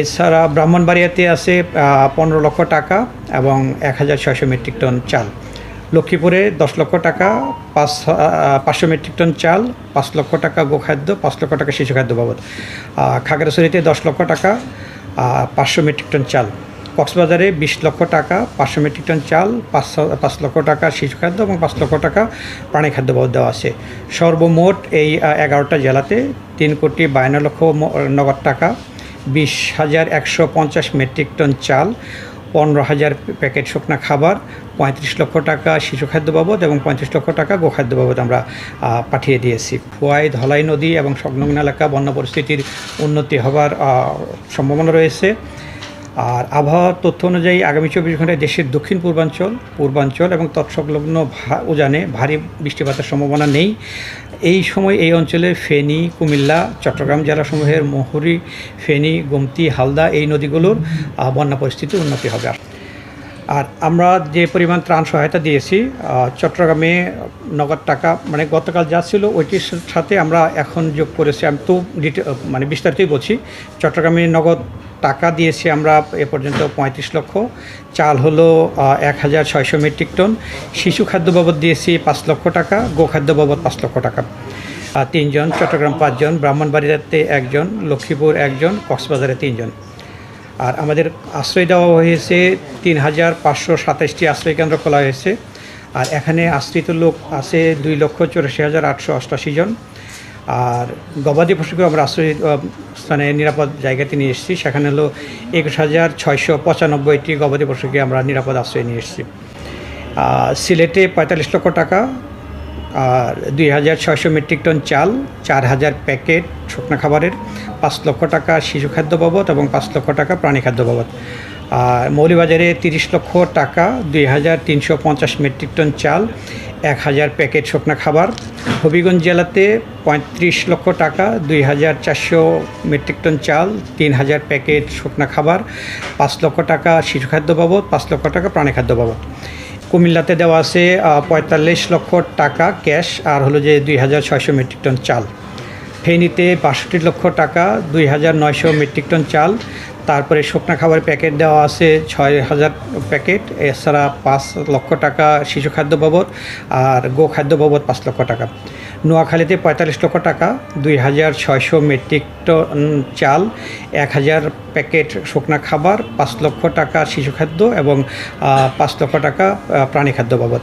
এছাড়া ব্রাহ্মণবাড়িয়াতে আছে পনেরো লক্ষ টাকা এবং এক হাজার ছয়শো মেট্রিক টন চাল। লক্ষ্মীপুরে দশ লক্ষ টাকা, পাঁচ পাঁচশো মেট্রিক টন চাল, পাঁচ লক্ষ টাকা গোখাদ্য, পাঁচ লক্ষ টাকা শিশু খাদ্য বাবদ। খাগড়াছড়িতে দশ লক্ষ টাকা পাঁচশো মেট্রিক টন চাল। কক্সবাজারে বিশ লক্ষ টাকা, পাঁচশো মেট্রিক টন চাল, পাঁচ পাঁচ লক্ষ টাকা শিশু খাদ্য এবং পাঁচ লক্ষ টাকা প্রাণী খাদ্য বাবদ দেওয়া আছে। সর্বমোট এই এগারোটা জেলাতে তিন কোটি বায়ান্ন লক্ষ নগদ টাকা। বিশ হাজার একশো পঞ্চাশ মেট্রিক টন চাল, পনেরো হাজার প্যাকেট শুকনা খাবার, পঁয়ত্রিশ লক্ষ টাকা শিশু খাদ্য বাবদ এবং পঁয়ত্রিশ লক্ষ টাকা গোখাদ্য বাবদ আমরা পাঠিয়ে দিয়েছি। ফুয়াই, ধলাই নদী এবং সংলগ্ন এলাকা বন্য পরিস্থিতির উন্নতি হবার সম্ভাবনা রয়েছে। আর আবহাওয়ার তথ্য অনুযায়ী আগামী চব্বিশ ঘন্টায় দেশের দক্ষিণ পূর্বাঞ্চল পূর্বাঞ্চল এবং তৎসংলগ্ন উজানে ভারী বৃষ্টিপাতের সম্ভাবনা নেই। এই সময় এই অঞ্চলে ফেনী, কুমিল্লা, চট্টগ্রাম জেলাসমূহের মহুরি, ফেনী, গোমতি, হালদা এই নদীগুলোর বন্যা পরিস্থিতির উন্নতি হবে। আর আমরা যে পরিমাণ ত্রাণ সহায়তা দিয়েছি চট্টগ্রামে নগদ টাকা মানে গতকাল যা ছিল ওইটির সাথে আমরা এখন যোগ করেছি। আমি তো মানে বিস্তারিতই বলছি, চট্টগ্রামে নগদ টাকা দিয়েছি আমরা এ পর্যন্ত পঁয়ত্রিশ লক্ষ। চাল হলো এক হাজার ছয়শো মেট্রিক টন। শিশু খাদ্য বাবদ দিয়েছি পাঁচ লক্ষ টাকা গোখাদ্য বাবদ পাঁচ লক্ষ টাকা। তিনজন, চট্টগ্রাম পাঁচজন, ব্রাহ্মণবাড়িয়াতে একজন, লক্ষ্মীপুর একজন, কক্সবাজারে তিনজন। আর আমাদের আশ্রয় দেওয়া হয়েছে তিন হাজার পাঁচশো সাতাশটি আশ্রয় কেন্দ্র খোলা হয়েছে। আর এখানে আশ্রিত লোক আছে দুই লক্ষ চুরাশি হাজার আটশো অষ্টাশি জন। আর গবাদি পশুকে আমরা আশ্রয় স্থানে নিরাপদ জায়গাতে নিয়ে এসেছি। সেখানে হলো একুশ হাজার ছয়শো পঁচানব্বইটি গবাদি পশুকে আমরা নিরাপদ আশ্রয় নিয়ে এসেছি। সিলেটে পঁয়তাল্লিশ লক্ষ টাকা আর দুই হাজার ছয়শো মেট্রিক টন চাল, চার হাজার প্যাকেট শুকনো খাবারের, পাঁচ লক্ষ টাকা শিশু খাদ্য বাবদ এবং পাঁচ লক্ষ টাকা প্রাণী খাদ্য বাবদ। আর মৌলিবাজারে তিরিশ লক্ষ টাকা, দুই হাজার তিনশো পঞ্চাশ মেট্রিক টন চাল এক হাজার প্যাকেট শুকনা খাবার। হবিগঞ্জ জেলাতে পঁয়ত্রিশ লক্ষ টাকা, দুই হাজার চারশো মেট্রিক টন চাল, তিন হাজার প্যাকেট শুকনা খাবার, পাঁচ লক্ষ টাকা শিশু খাদ্য বাবদ, পাঁচ লক্ষ টাকা প্রাণী খাদ্য বাবদ। কুমিল্লাতে দেওয়া আছে পঁয়তাল্লিশ লক্ষ টাকা ক্যাশ, আর হলো যে দুই হাজার ছয়শো মেট্রিক টন চাল। ফেনীতে বাষট্টি লক্ষ টাকা, দুই হাজার নয়শো মেট্রিক টন চাল তারপরে শুকনা খাবার প্যাকেট দেওয়া আছে, ছয় হাজার প্যাকেট। এছাড়া পাঁচ লক্ষ টাকা শিশু খাদ্য বাবদ আর গো খাদ্য বাবদ পাঁচ লক্ষ টাকা। নোয়াখালীতে পঁয়তাল্লিশ লক্ষ টাকা, দুই হাজার ছয়শো মেট্রিক টন চাল, এক হাজার প্যাকেট শুকনা খাবার, পাঁচ লক্ষ টাকা শিশু খাদ্য এবং পাঁচ লক্ষ টাকা প্রাণী খাদ্য বাবদ।